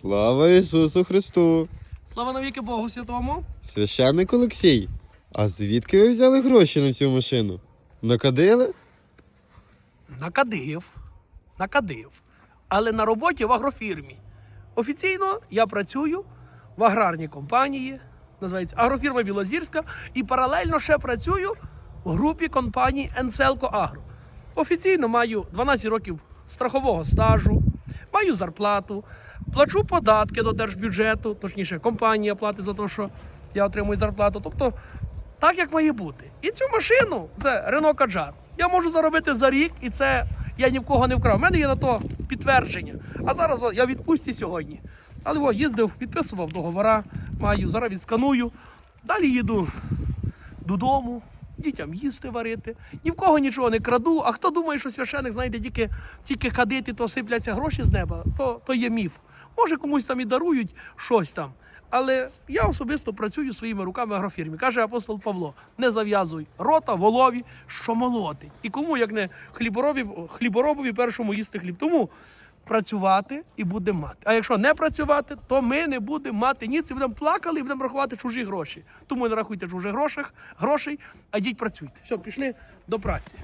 Слава Ісусу Христу! Слава навіки Богу Святому. Священник Олексій, а звідки ви взяли гроші на цю машину? Накадили? Накадив. Накадив. Але на роботі в агрофірмі. Офіційно я працюю в аграрній компанії, називається Агрофірма Білозірська, і паралельно ще працюю в групі компаній Енселко Агро. Офіційно маю 12 років страхового стажу, маю зарплату, плачу податки до держбюджету, точніше, компанія платить за те, що я отримую зарплату. Тобто, так як має бути. І цю машину, це Renault Kadjar, я можу заробити за рік, і це я ні в кого не вкрав. У мене є на то підтвердження. А зараз я відпустці сьогодні. Але о, їздив, підписував договора, маю, зараз відсканую. Далі їду додому, дітям їсти варити. Ні в кого нічого не краду. А хто думає, що священик, знаєте, тільки, тільки кадити, то сипляться гроші з неба, то, то є міф. Може, комусь там і дарують щось там. Але я особисто працюю своїми руками в агрофірмі. Каже апостол Павло: не зав'язуй рота волові, що молотить. І кому, як не хліборобі, хліборобові першому їсти хліб. Тому працювати і будемо мати. А якщо не працювати, то ми не будемо мати ніц і будемо плакали і будемо рахувати чужі гроші. Тому не рахуйте чужих грошах, грошей, а йдіть працюйте. Все, пішли до праці.